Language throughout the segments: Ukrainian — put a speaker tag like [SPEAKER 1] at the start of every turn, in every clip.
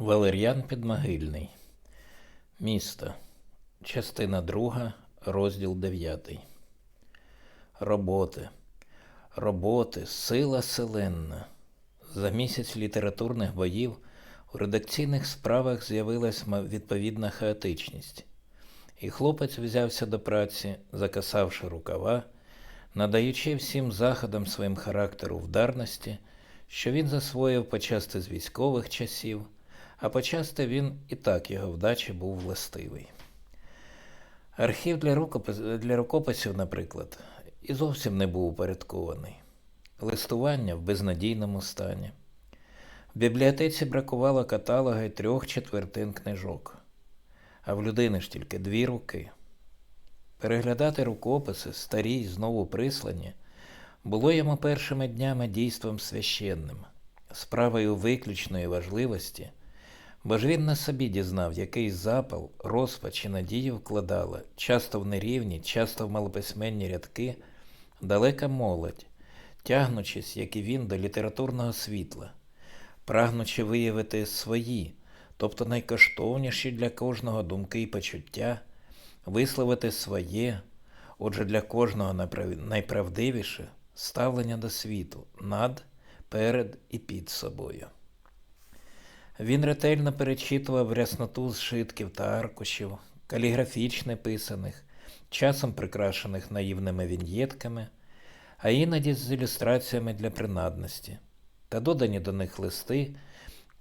[SPEAKER 1] Валер'ян Підмогильний. Місто. Частина 2, розділ 9. Роботи. Роботи, сила селенна. За місяць літературних боїв у редакційних справах з'явилась відповідна хаотичність. І хлопець взявся до праці, закасавши рукава, надаючи всім заходам своїм характеру вдарності, що він засвоїв почасти з військових часів, а почасти він і так його вдачі був властивий. Архів для, рукопис... для рукописів, наприклад, і зовсім не був упорядкований. Листування в безнадійному стані. В бібліотеці бракувало каталога й трьох четвертин книжок, а в людини ж тільки дві руки. Переглядати рукописи, старі й знову прислані, було йому першими днями дійством священним, справою виключної важливості, бо ж він на собі дізнав, який запал, розпач і надію вкладала, часто в нерівні, часто в малописьменні рядки, далека молодь, тягнучись, як і він, до літературного світла, прагнучи виявити свої, тобто найкоштовніші для кожного думки і почуття, висловити своє, отже, для кожного найправдивіше ставлення до світу над, перед і під собою. Він ретельно перечитував рясноту зшитків та аркушів, каліграфічно писаних, часом прикрашених наївними віньєтками, а іноді з ілюстраціями для принадності, та додані до них листи,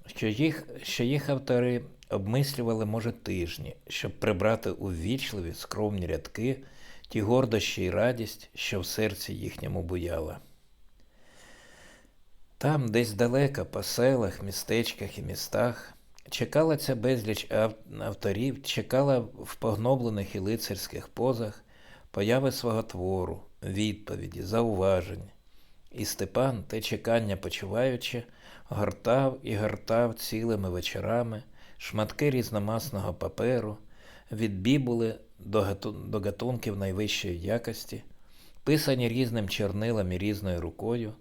[SPEAKER 1] що їх, що їх автори обмислювали, може, тижні, щоб прибрати у ввічливі скромні рядки ті гордощі й радість, що в серці їхньому буяла. Там, десь далеко, по селах, містечках і містах, чекала ця безліч авторів, чекала в погноблених і лицарських позах появи свого твору, відповіді, зауважень. І Степан, те чекання почуваючи, гортав і гортав цілими вечорами шматки різномасного паперу, від бібули до, гату- до гатунків найвищої якості, писані різним чорнилом і різною рукою,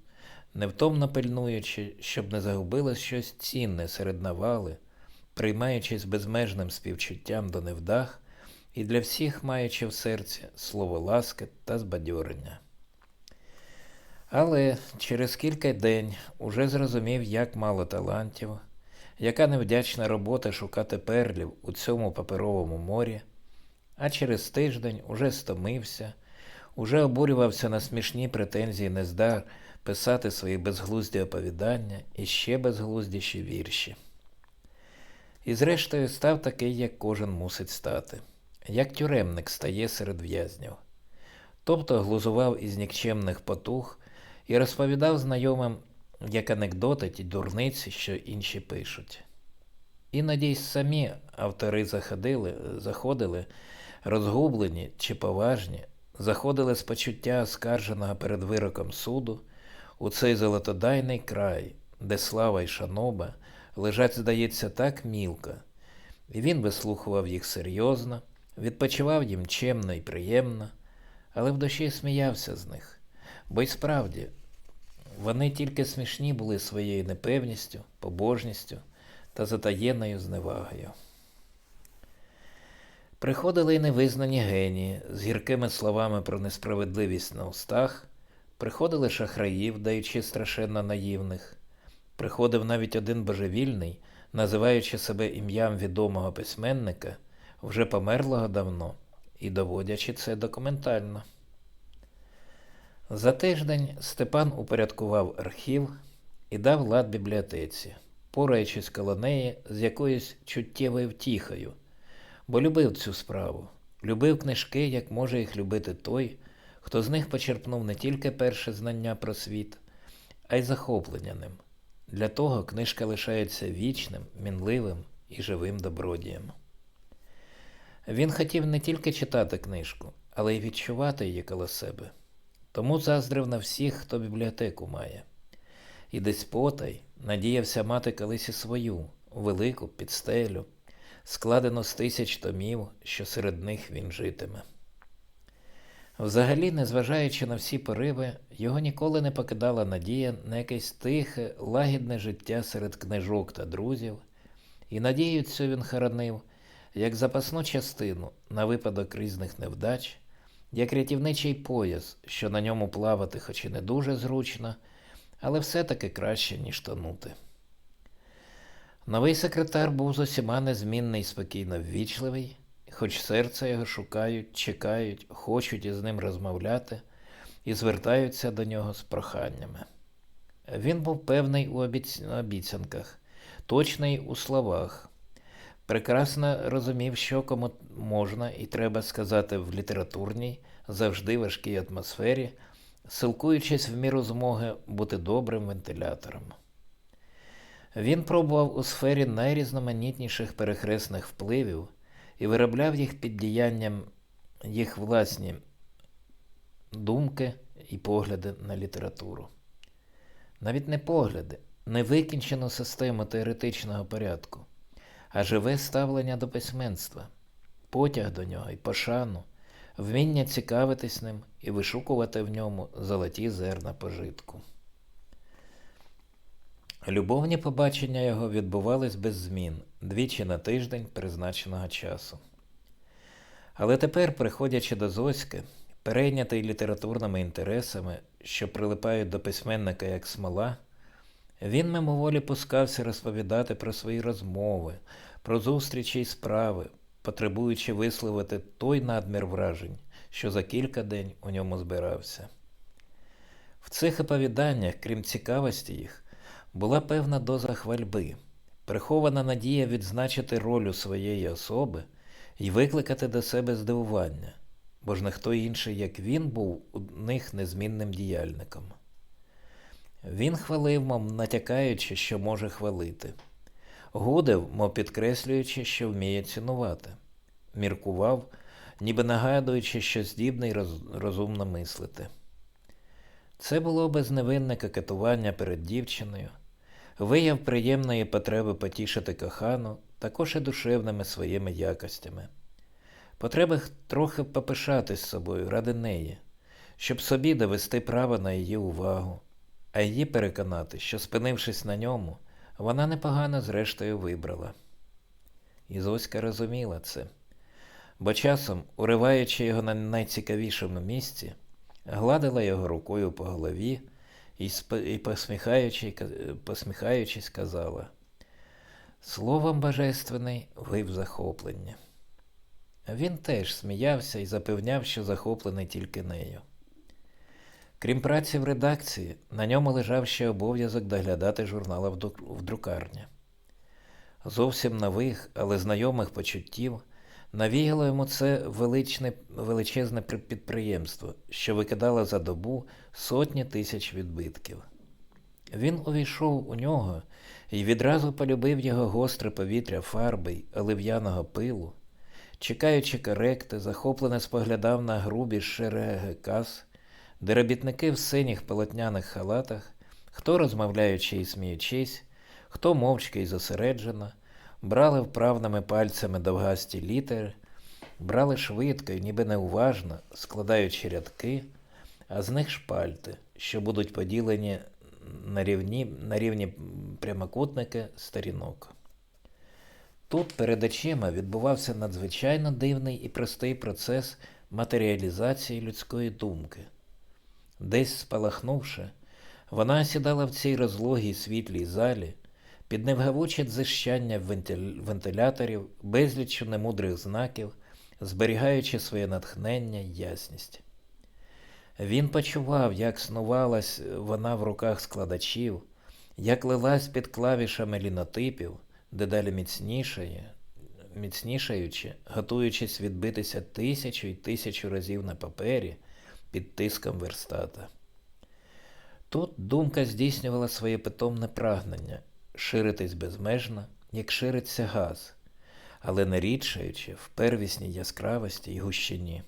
[SPEAKER 1] невтомно пильнуючи, щоб не загубилось щось цінне серед навали, приймаючись безмежним співчуттям до невдах і для всіх маючи в серці слово ласки та збадьорення. Але через кілька день уже зрозумів, як мало талантів, яка невдячна робота шукати перлів у цьому паперовому морі, а через тиждень уже стомився, уже обурювався на смішні претензії нездар писати свої безглузді оповідання і ще безглуздіші вірші. І зрештою став такий, як кожен мусить стати, як тюремник стає серед в'язнів. Тобто глузував із нікчемних потух і розповідав знайомим як анекдоти ті дурниці, що інші пишуть. Іноді й самі автори заходили, заходили, розгублені чи поважні, заходили з почуття оскарженого перед вироком суду у цей золотодайний край, де слава й шаноба лежать, здається, так мілко, і він вислухував їх серйозно, відпочивав їм чемно і приємно, але в душі сміявся з них, бо й справді вони тільки смішні були своєю непевністю, побожністю та затаєнною зневагою. Приходили й невизнані генії з гіркими словами про несправедливість на устах, приходили шахраїв, даючи страшенно наївних, приходив навіть один божевільний, називаючи себе ім'ям відомого письменника, вже померлого давно, і доводячи це документально. За тиждень Степан упорядкував архів і дав лад бібліотеці, пораючись коло неї з якоюсь чуттєвою втіхою, бо любив цю справу, любив книжки, як може їх любити той, хто з них почерпнув не тільки перше знання про світ, а й захоплення ним. Для того книжка лишається вічним, мінливим і живим добродієм. Він хотів не тільки читати книжку, але й відчувати її коло себе. Тому заздрив на всіх, хто бібліотеку має. І десь потай надіявся мати колись і свою, велику підстелю, складену з тисяч томів, що серед них він житиме. Взагалі, незважаючи на всі пориви, його ніколи не покидала надія на якесь тихе, лагідне життя серед книжок та друзів, і надію цю він хоронив як запасну частину на випадок різних невдач, як рятівничий пояс, що на ньому плавати хоч і не дуже зручно, але все-таки краще, ніж тонути. Новий секретар був з усіма незмінний і спокійно ввічливий, хоч серце його шукають, чекають, хочуть із ним розмовляти і звертаються до нього з проханнями. Він був певний у обіцянках, точний у словах, прекрасно розумів, що кому можна і треба сказати в літературній, завжди важкій атмосфері, силкуючись в міру змоги бути добрим вентилятором. Він пробував у сфері найрізноманітніших перехресних впливів і виробляв їх під діянням їх власні думки і погляди на літературу. Навіть не погляди, не викінчену систему теоретичного порядку, а живе ставлення до письменства, потяг до нього і пошану, вміння цікавитись ним і вишукувати в ньому золоті зерна пожитку. Любовні побачення його відбувались без змін двічі на тиждень призначеного часу. Але тепер, приходячи до Зоськи, перейнятий літературними інтересами, що прилипають до письменника як смола, він мимоволі пускався розповідати про свої розмови, про зустрічі й справи, потребуючи висловити той надмір вражень, що за кілька день у ньому збирався. В цих оповіданнях, крім цікавості їх, була певна доза хвальби, прихована надія відзначити роль своєї особи і викликати до себе здивування, бо ж не хто інший, як він, був у них незмінним діяльником. Він хвалив, мов натякаючи, що може хвалити, гудив, мов підкреслюючи, що вміє цінувати, міркував, ніби нагадуючи, що здібний роз... розумно мислити. Це було безневинне кокетування перед дівчиною, вияв приємної потреби потішити кохану, також і душевними своїми якостями. Потреби трохи попишатись собою ради неї, щоб собі довести право на її увагу, а її переконати, що, спинившись на ньому, вона непогано зрештою вибрала. І Зоська розуміла це, бо часом, уриваючи його на найцікавішому місці, гладила його рукою по голові і, і посміхаючи, посміхаючись, казала Словом божественний, ви в захопленні. Він теж сміявся і запевняв, що захоплений тільки нею. Крім праці в редакції, на ньому лежав ще обов'язок доглядати журнала в друкарні. Зовсім нових, але знайомих почуттів навіяло йому це величне, величезне підприємство, що викидало за добу сотні тисяч відбитків. Він увійшов у нього і відразу полюбив його гостре повітря фарби й олив'яного пилу, чекаючи коректи, захоплено споглядав на грубі шереги кас, де робітники в синіх полотняних халатах, хто розмовляючи і сміючись, хто мовчки і зосереджено, брали вправними пальцями довгасті літери, брали швидко і ніби неуважно, складаючи рядки, а з них шпальти, що будуть поділені на рівні, на рівні прямокутники сторінок. Тут перед очима відбувався надзвичайно дивний і простий процес матеріалізації людської думки. Десь спалахнувши, вона сідала в цій розлогій світлій залі, під невгавуче дзищання вентиляторів, безліччю немудрих знаків, зберігаючи своє натхнення й ясність. Він почував, як снувалась вона в руках складачів, як лилась під клавішами лінотипів, дедалі міцнішає, міцнішаючи, готуючись відбитися тисячу й тисячу разів на папері під тиском верстата. Тут думка здійснювала своє питомне прагнення ширитись безмежно, як шириться газ, але не рідшаючи в первісній яскравості й гущині.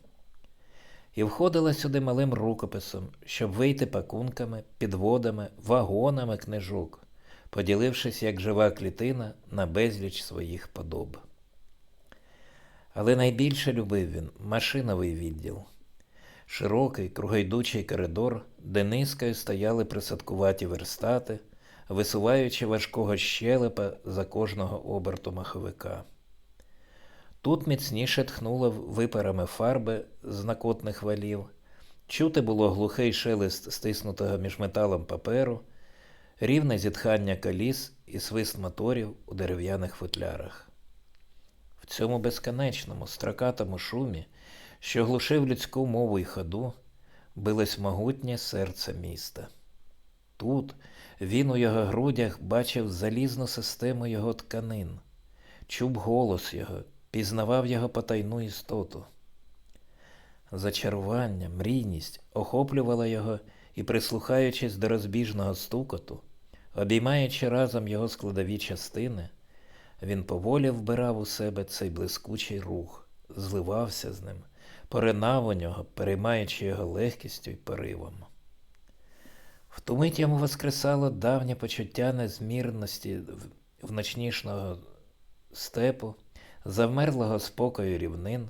[SPEAKER 1] І входила сюди малим рукописом, щоб вийти пакунками, підводами, вагонами книжок, поділившись як жива клітина на безліч своїх подоб. Але найбільше любив він машиновий відділ, широкий, кругойдучий коридор, де низкою стояли присадкуваті верстати, висуваючи важкого щелепа за кожного оберту маховика. Тут міцніше тхнуло випарами фарби з накотних валів, чути було глухий шелест стиснутого між металом паперу, рівне зітхання коліс і свист моторів у дерев'яних футлярах. В цьому безконечному, строкатому шумі, що глушив людську мову й ходу, билось могутнє серце міста. Тут він у його грудях бачив залізну систему його тканин, чув голос його, пізнавав його потайну істоту. Зачарування, мрійність охоплювала його і, прислухаючись до розбіжного стукоту, обіймаючи разом його складові частини, він поволі вбирав у себе цей блискучий рух, зливався з ним, поринав у нього, переймаючи його легкістю й поривом. Ту мить йому воскресало давнє почуття незмірності в- вночнішнього степу, завмерлого спокою рівнин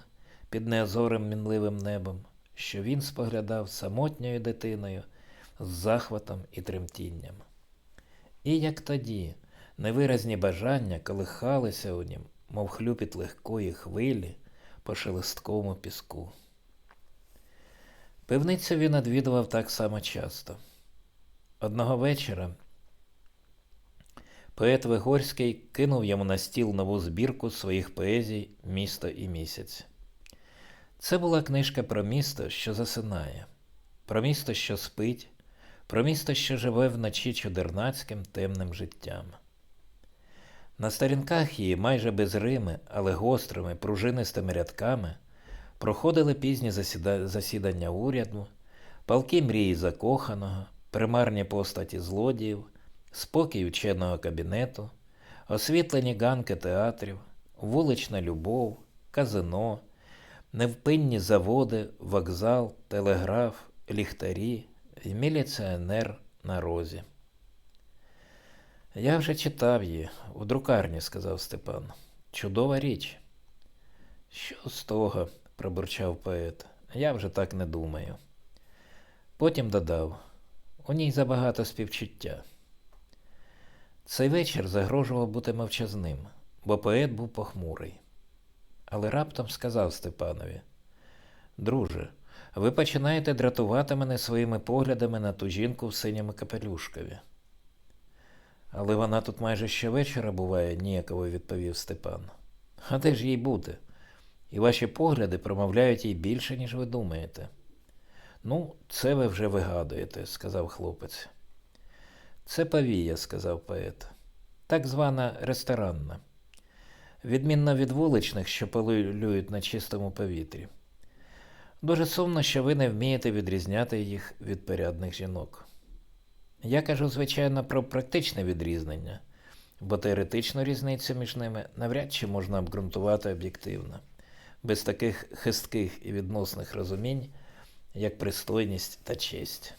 [SPEAKER 1] під неозорим мінливим небом, що він споглядав самотньою дитиною з захватом і тремтінням. І як тоді невиразні бажання колихалися у нім, мов хлюпіт легкої хвилі по шелесткому піску. Пивницю він відвідував так само часто. Одного вечора поет Вигорський кинув йому на стіл нову збірку своїх поезій Місто і місяць. Це була книжка про місто, що засинає, про місто, що спить, про місто, що живе вночі чудернацьким темним життям. На сторінках її майже без рими, але гострими, пружинистими рядками проходили пізні засіда... засідання уряду, палки мрії закоханого, примарні постаті злодіїв, спокій ученого кабінету, освітлені ганки театрів, вулична любов, казино, невпинні заводи, вокзал, телеграф, ліхтарі міліціонер на розі. Я вже читав її у друкарні, сказав Степан. Чудова річ. Що з того? пробурчав поет. Я вже так не думаю. Потім додав у ній забагато співчуття. Цей вечір загрожував бути мовчазним, бо поет був похмурий. Але раптом сказав Степанові: Друже, ви починаєте дратувати мене своїми поглядами на ту жінку в синьому капелюшкові. Але вона тут майже щовечора буває, ніяково відповів Степан. А де ж їй бути? І ваші погляди промовляють їй більше, ніж ви думаєте. Ну, це ви вже вигадуєте, сказав хлопець. Це повія, сказав поет. Так звана ресторанна. Відмінно від вуличних, що полюють на чистому повітрі. Дуже сумно, що ви не вмієте відрізняти їх від порядних жінок. Я кажу, звичайно, про практичне відрізнення, бо теоретичну різницю між ними навряд чи можна обґрунтувати об'єктивно, без таких хистких і відносних розумінь, як пристойність та честь.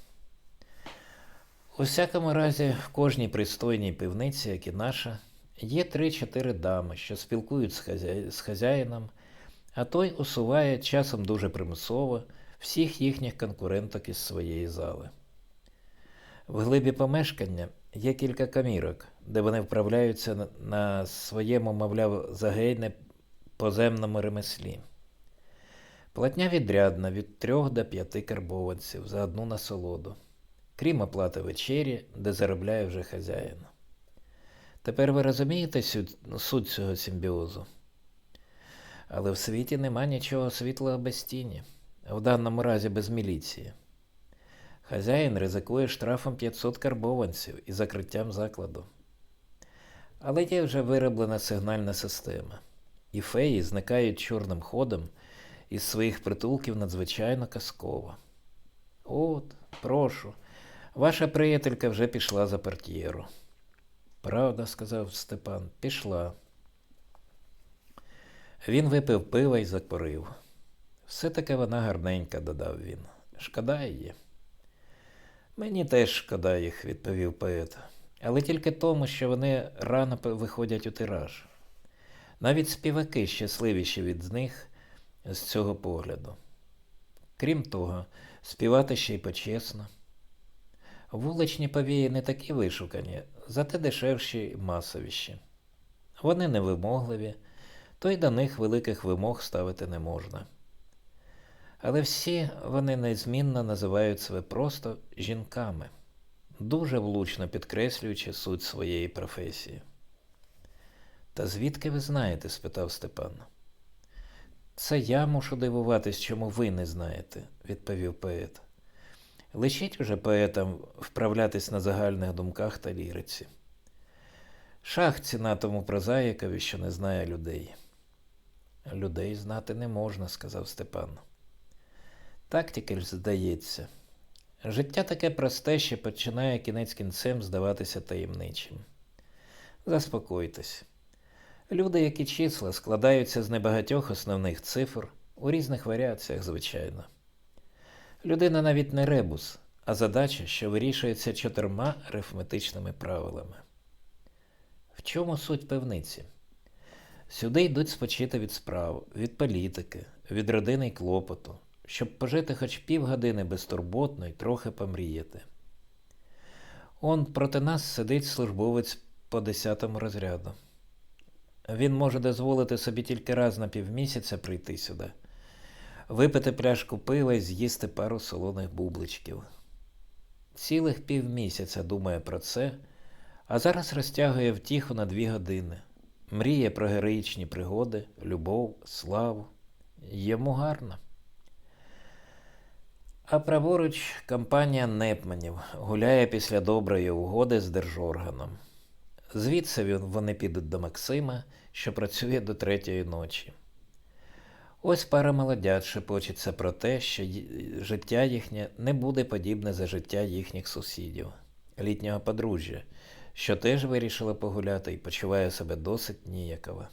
[SPEAKER 1] У всякому разі, в кожній пристойній пивниці, як і наша, є три-чотири дами, що спілкують з, хазя... з хазяїном, а той усуває часом дуже примусово всіх їхніх конкуренток із своєї зали. В глибі помешкання є кілька камірок, де вони вправляються на- на своєму, мовляв, загейне поземному ремеслі. Платня відрядна від трьох до п'яти карбованців за одну насолоду, крім оплати вечері, де заробляє вже хазяїн. Тепер ви розумієте суть цього симбіозу? Але в світі нема нічого світлого без тіні, в даному разі без міліції. Хазяїн ризикує штрафом 500 карбованців і закриттям закладу. Але є вже вироблена сигнальна система, і феї зникають чорним ходом із своїх притулків надзвичайно казково. От, прошу, ваша приятелька вже пішла за портьєру. Правда, сказав Степан, пішла. Він випив пива і закурив. Все-таки вона гарненька, додав він. Шкода її. Мені теж шкода їх, відповів поет. Але тільки тому, що вони рано виходять у тираж. Навіть співаки щасливіші від них з цього погляду. Крім того, співати ще й почесно. Вуличні повії не такі вишукані, зате дешевші й масовіші. Вони невимогливі, то й до них великих вимог ставити не можна. Але всі вони незмінно називають себе просто жінками, дуже влучно підкреслюючи суть своєї професії. Та звідки ви знаєте? спитав Степан. Це я мушу дивуватись, чому ви не знаєте, відповів поет. Лишіть уже поетам вправлятись на загальних думках та ліриці. Шах ціна тому прозаїкові, що не знає людей. Людей знати не можна, сказав Степан. Так тільки ж здається. Життя таке просте, що починає кінець кінцем здаватися таємничим. Заспокойтесь. Люди, як і числа, складаються з небагатьох основних цифр у різних варіаціях, звичайно. Людина навіть не ребус, а задача, що вирішується чотирма арифметичними правилами. В чому суть певниці? Сюди йдуть спочити від справ, від політики, від родини й клопоту, щоб пожити хоч півгодини безтурботно й трохи помріяти. Он проти нас сидить службовець по десятому розряду. Він може дозволити собі тільки раз на півмісяця прийти сюди, випити пляшку пива і з'їсти пару солоних бубличків. Цілих півмісяця думає про це, а зараз розтягує втіху на дві години, мріє про героїчні пригоди, любов, славу. Йому гарно. А праворуч компанія Непманів гуляє після доброї угоди з держорганом. Звідси вони підуть до Максима, що працює до третьої ночі. Ось пара молодят шепочеться про те, що життя їхнє не буде подібне за життя їхніх сусідів, літнього подружжя, що теж вирішило погуляти і почуває себе досить ніяково.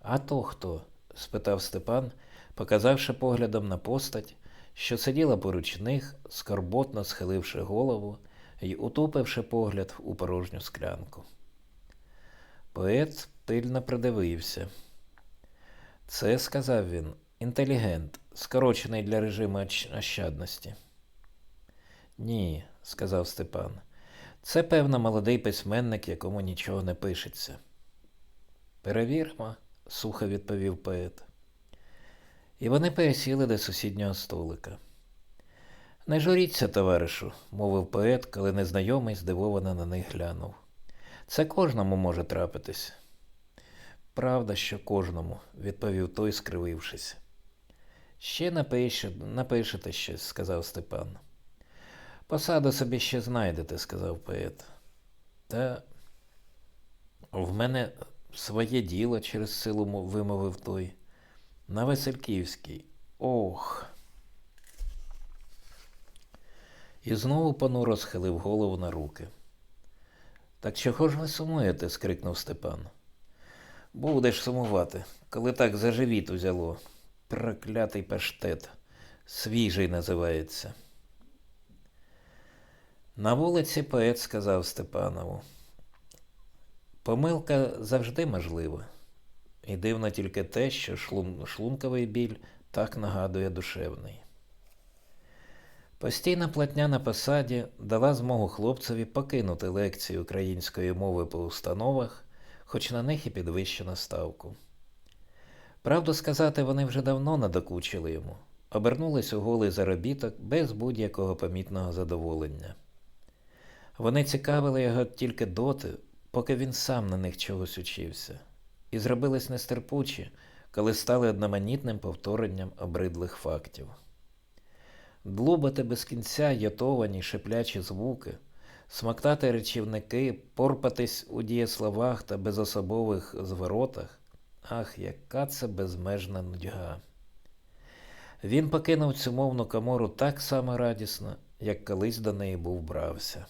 [SPEAKER 1] А то хто? спитав Степан, показавши поглядом на постать, що сиділа поруч них, скорботно схиливши голову й утупивши погляд у порожню склянку. Поет пильно придивився. Це, сказав він, інтелігент, скорочений для режиму ощадності. Ні, сказав Степан. Це, певно, молодий письменник, якому нічого не пишеться. Перевіримо, сухо відповів поет. І вони пересіли до сусіднього столика. Не журіться, товаришу, мовив поет, коли незнайомий здивовано на них глянув. Це кожному може трапитись. Правда, що кожному, відповів той, скривившись. Ще напише, напишете щось, сказав Степан. Посаду собі ще знайдете, сказав поет. Та в мене своє діло через силу вимовив той. На Васильківській. Ох. І знову понуро схилив голову на руки. Так чого ж ви сумуєте? скрикнув Степан. Будеш сумувати, коли так за живіт узяло. Проклятий паштет. Свіжий називається. На вулиці поет сказав Степанову. Помилка завжди можлива. І дивно тільки те, що шлум, шлунковий біль так нагадує душевний. Постійна платня на посаді дала змогу хлопцеві покинути лекції української мови по установах, хоч на них і підвищено ставку. Правду сказати, вони вже давно надокучили йому, обернулись у голий заробіток без будь-якого помітного задоволення. Вони цікавили його тільки доти, поки він сам на них чогось учився, і зробились нестерпучі, коли стали одноманітним повторенням обридлих фактів. Длубати без кінця ятовані шиплячі звуки, смоктати речівники, порпатись у дієсловах та безособових зворотах. Ах, яка це безмежна нудьга. Він покинув цю мовну комору так само радісно, як колись до неї був брався.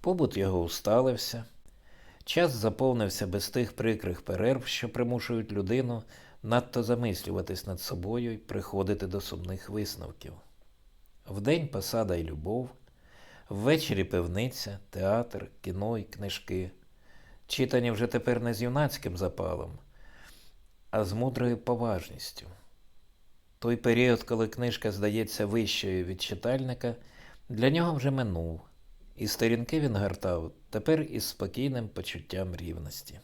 [SPEAKER 1] Побут його усталився, час заповнився без тих прикрих перерв, що примушують людину надто замислюватись над собою і приходити до сумних висновків. Вдень посада й любов, ввечері пивниця, театр, кіно й книжки, читані вже тепер не з юнацьким запалом, а з мудрою поважністю. Той період, коли книжка здається вищою від читальника, для нього вже минув, і сторінки він гартав тепер із спокійним почуттям рівності.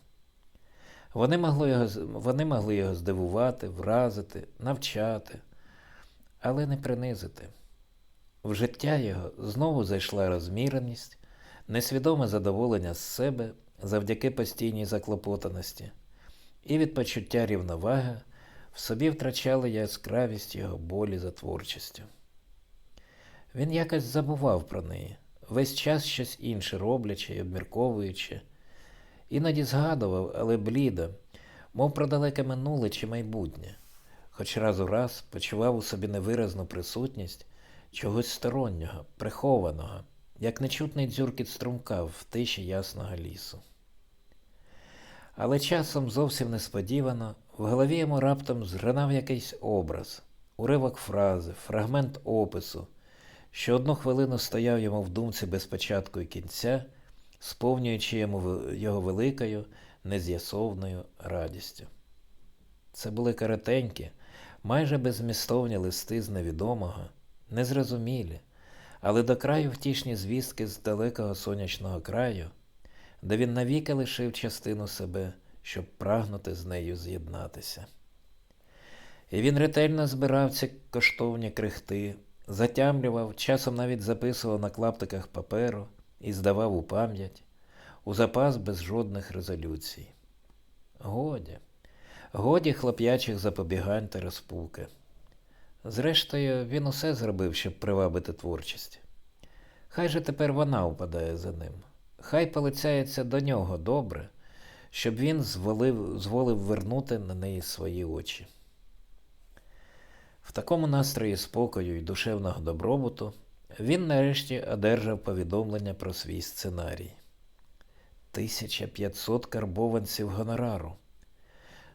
[SPEAKER 1] Вони могли його, вони могли його здивувати, вразити, навчати, але не принизити. В життя його знову зайшла розміреність, несвідоме задоволення з себе завдяки постійній заклопотаності, і від почуття рівноваги в собі втрачали яскравість його болі за творчістю. Він якось забував про неї, весь час щось інше роблячи й обмірковуючи, іноді згадував, але блідо, мов про далеке минуле чи майбутнє, хоч раз у раз почував у собі невиразну присутність чогось стороннього, прихованого, як нечутний дзюркіт струмка в тиші ясного лісу. Але часом зовсім несподівано в голові йому раптом зринав якийсь образ, уривок фрази, фрагмент опису, що одну хвилину стояв йому в думці без початку і кінця, сповнюючи йому його великою, нез'ясовною радістю. Це були коротенькі, майже беззмістовні листи з невідомого, незрозумілі, але до краю втішні звістки з далекого сонячного краю, де він навіки лишив частину себе, щоб прагнути з нею з'єднатися. І він ретельно збирав ці коштовні крихти, затямлював, часом навіть записував на клаптиках паперу і здавав у пам'ять, у запас без жодних резолюцій. Годі, годі хлоп'ячих запобігань та розпуки. Зрештою, він усе зробив, щоб привабити творчість. Хай же тепер вона упадає за ним. Хай полицяється до нього добре, щоб він зволив, зволив вернути на неї свої очі. В такому настрої спокою і душевного добробуту він нарешті одержав повідомлення про свій сценарій. 1500 карбованців гонорару,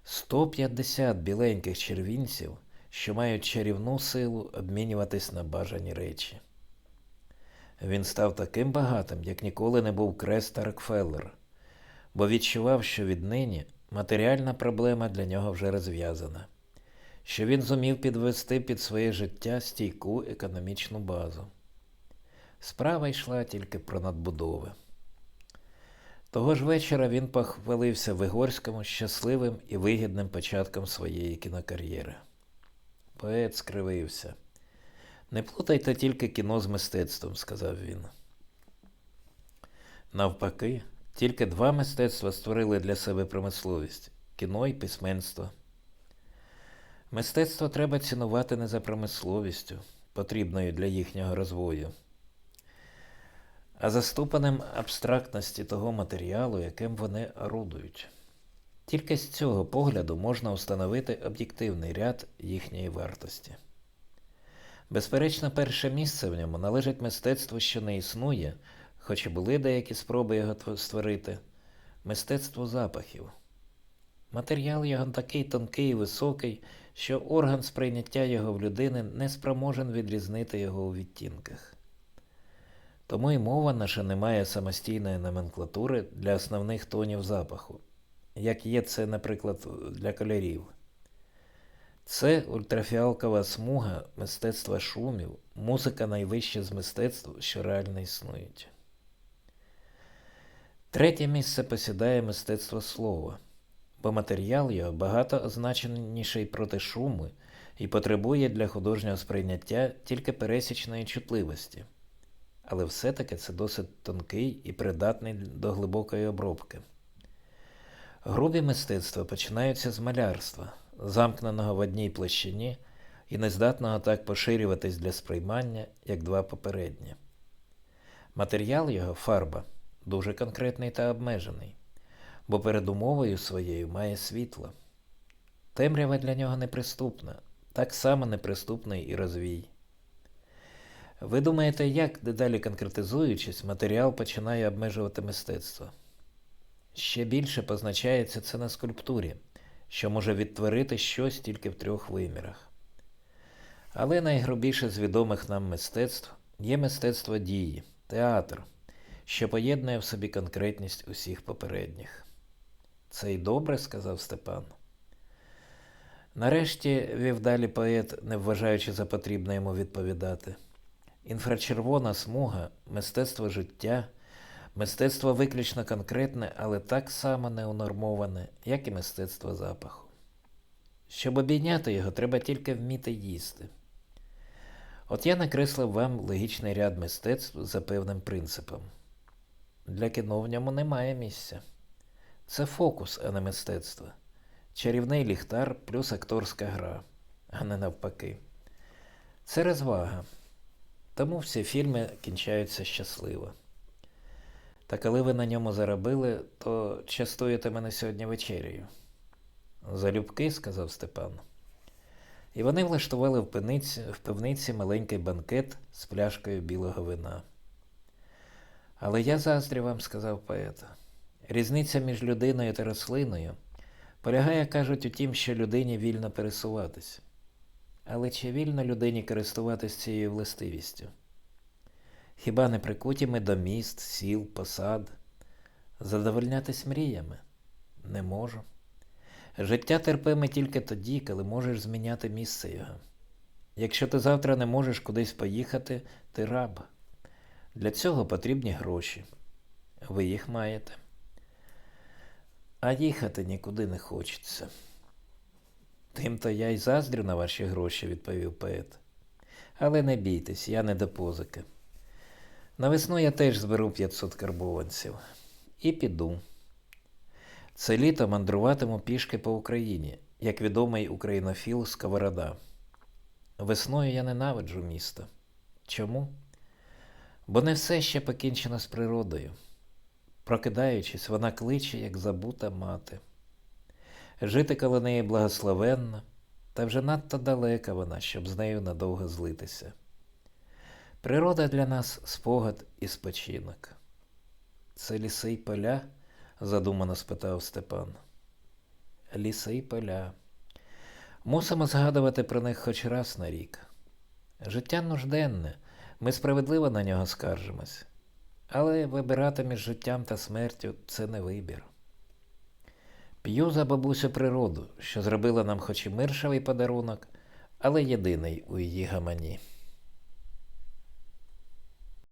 [SPEAKER 1] 150 біленьких червінців, що мають чарівну силу обмінюватись на бажані речі. Він став таким багатим, як ніколи не був Креста Рокфеллер, бо відчував, що віднині матеріальна проблема для нього вже розв'язана, що він зумів підвести під своє життя стійку економічну базу. Справа йшла тільки про надбудови. Того ж вечора він похвалився Вигорському щасливим і вигідним початком своєї кінокар'єри. Поет скривився. Не плутайте тільки кіно з мистецтвом, сказав він. Навпаки, тільки два мистецтва створили для себе промисловість кіно і письменство. Мистецтво треба цінувати не за промисловістю, потрібною для їхнього розвою, а за ступенем абстрактності того матеріалу, яким вони орудують. Тільки з цього погляду можна встановити об'єктивний ряд їхньої вартості. Безперечно, перше місце в ньому належить мистецтву, що не існує, хоч і були деякі спроби його створити, мистецтво запахів. Матеріал його такий тонкий і високий, що орган сприйняття його в людини не спроможен відрізнити його у відтінках. Тому і мова наша не має самостійної номенклатури для основних тонів запаху, як є це, наприклад, для кольорів. Це ультрафіалкова смуга мистецтва шумів, музика найвище з мистецтв, що реально існують. Третє місце посідає мистецтво слова, бо матеріал його багато означеніший проти шуму і потребує для художнього сприйняття тільки пересічної чутливості. Але все-таки це досить тонкий і придатний до глибокої обробки. Грубі мистецтва починаються з малярства, замкненого в одній площині і нездатного так поширюватись для сприймання, як два попередні. Матеріал його фарба дуже конкретний та обмежений, бо передумовою своєю має світло. Темрява для нього неприступна, так само неприступний і розвій. Ви думаєте, як, дедалі конкретизуючись, матеріал починає обмежувати мистецтво? Ще більше позначається це на скульптурі, що може відтворити щось тільки в трьох вимірах. Але найгрубіше з відомих нам мистецтв є мистецтво дії, театр, що поєднує в собі конкретність усіх попередніх. Це й добре, сказав Степан. Нарешті вів далі поет, не вважаючи за потрібне йому відповідати. Інфрачервона смуга, мистецтво життя, мистецтво виключно конкретне, але так само неунормоване, як і мистецтво запаху. Щоб обійняти його, треба тільки вміти їсти. От я накреслив вам логічний ряд мистецтв за певним принципом. Для кіно в ньому немає місця. Це фокус, а не мистецтво. Чарівний ліхтар плюс акторська гра, а не навпаки. Це розвага. Тому всі фільми кінчаються щасливо. Та коли ви на ньому заробили, то частуєте мене сьогодні вечерею. Залюбки, сказав Степан. І вони влаштували в пивниці, в пивниці маленький банкет з пляшкою білого вина. Але я заздрю вам, сказав поет. Різниця між людиною та рослиною полягає, кажуть, у тім, що людині вільно пересуватись. Але чи вільно людині користуватись цією властивістю? Хіба не прикуті ми до міст, сіл, посад? Задовольнятись мріями? Не можу. Життя терпиме тільки тоді, коли можеш зміняти місце його. Якщо ти завтра не можеш кудись поїхати, ти раб. Для цього потрібні гроші. Ви їх маєте. А їхати нікуди не хочеться. Тим-то я й заздрю на ваші гроші, відповів поет. Але не бійтесь, я не до позики. На весну я теж зберу 500 карбованців. І піду. Це літо мандруватиму пішки по Україні, як відомий українофіл Сковорода. Весною я ненавиджу місто. Чому? Бо не все ще покінчено з природою. Прокидаючись, вона кличе, як забута мати. Жити коло неї благословенно, та вже надто далека вона, щоб з нею надовго злитися. Природа для нас спогад і спочинок. Це ліси й поля? задумано спитав Степан. Ліси й поля. Мусимо згадувати про них хоч раз на рік. Життя нужденне, ми справедливо на нього скаржимось. Але вибирати між життям та смертю це не вибір. П'ю за бабусю природу, що зробила нам хоч і миршавий подарунок, але єдиний у її гамані.